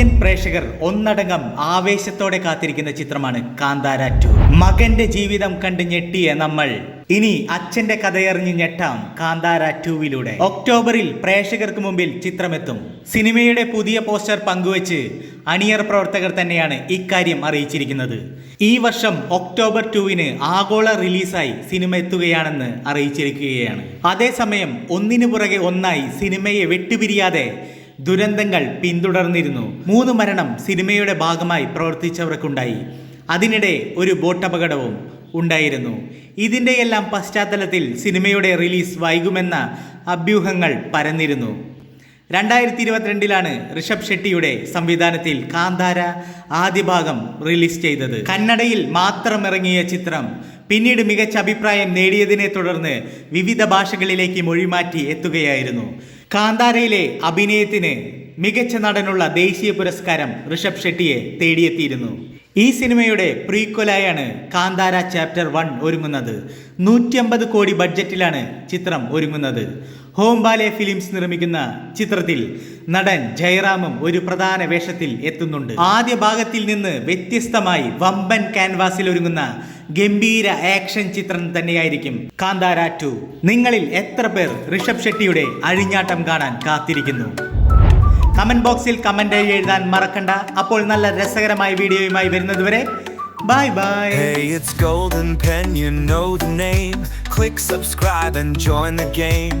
Indian പ്രേക്ഷകർ ഒന്നടങ്കം ആവേശത്തോടെ കാത്തിരിക്കുന്ന ചിത്രമാണ് കാന്താര ടു. മകന്റെ ജീവിതം കണ്ട് ഞെട്ടിയ നമ്മൾ. ഇനി അച്ഛന്റെ കഥയറിഞ്ഞ് ഞെട്ടാം കാന്താര ടൂവിലൂടെ. ഒക്ടോബറിൽ പ്രേക്ഷകർക്ക് മുമ്പിൽ ചിത്രമെത്തും. സിനിമയുടെ പുതിയ പോസ്റ്റർ പങ്കുവച്ച് അണിയർ പ്രവർത്തകർ തന്നെയാണ് ഇക്കാര്യം അറിയിച്ചിരിക്കുന്നത്. ഈ വർഷം ഒക്ടോബർ ടുവിന് ആഗോള റിലീസായി സിനിമ എത്തുകയാണെന്ന് അറിയിച്ചിരിക്കുകയാണ്. അതേസമയം ഒന്നിനു പുറകെ ഒന്നായി സിനിമയെ വെട്ടുപിരിയാതെ ദുരന്തങ്ങൾ പിന്തുടർന്നിരുന്നു. മൂന്ന് മരണം സിനിമയുടെ ഭാഗമായി പ്രവർത്തിച്ചവർക്കുണ്ടായി. അതിനിടെ ഒരു ബോട്ടപകടവും ഉണ്ടായിരുന്നു. ഇതിന്റെയെല്ലാം പശ്ചാത്തലത്തിൽ സിനിമയുടെ റിലീസ് വൈകുമെന്ന അഭ്യൂഹങ്ങൾ പരന്നിരുന്നു. രണ്ടായിരത്തി ഇരുപത്തിരണ്ടിലാണ് ഋഷഭ് ഷെട്ടിയുടെ സംവിധാനത്തിൽ കാന്താര ആദ്യ ഭാഗം റിലീസ് ചെയ്തത്. കന്നഡയിൽ മാത്രം ഇറങ്ങിയ ചിത്രം പിന്നീട് മികച്ച അഭിപ്രായം നേടിയതിനെ തുടർന്ന് വിവിധ ഭാഷകളിലേക്ക് മൊഴിമാറ്റി എത്തുകയായിരുന്നു. കാന്താരയിലെ അഭിനയത്തിന് മികച്ച നടനുള്ള ദേശീയ പുരസ്കാരം ഋഷഭ് ഷെട്ടിയെ തേടിയെത്തിയിരുന്നു. ഈ സിനിമയുടെ പ്രീക്വലായാണ് കാന്താര ചാപ്റ്റർ വൺ ഒരുങ്ങുന്നത്. നൂറ്റിയമ്പത് കോടി ബഡ്ജറ്റിലാണ് ചിത്രം ഒരുങ്ങുന്നത്. ഹോംബാലെ ഫിലിംസ് നിർമ്മിക്കുന്ന ചിത്രത്തിൽ നടൻ ജയറാമും ഒരു പ്രധാന വേഷത്തിൽ എത്തുന്നുണ്ട്. ആദ്യ ഭാഗത്തിൽ നിന്ന് വ്യത്യസ്തമായി വമ്പൻ ക്യാൻവാസിൽ ഒരുങ്ങുന്ന ഗംഭീര ആക്ഷൻ ചിത്രം തന്നെയായിരിക്കും. കാന്താര ടു. നിങ്ങളിൽ എത്ര പേർ ഋഷഭ് ഷെട്ടിയുടെ അഴിഞ്ഞാട്ടം കാണാൻ കാത്തിരിക്കുന്നു? കമന്റ് ബോക്സിൽ കമന്റ് എഴുതാൻ മറക്കണ്ട. അപ്പോൾ നല്ല രസകരമായ വീഡിയോയുമായി വരുന്നതുവരെ bye bye. Hey, it's Golden Pen, you know the name. Click subscribe and join the game.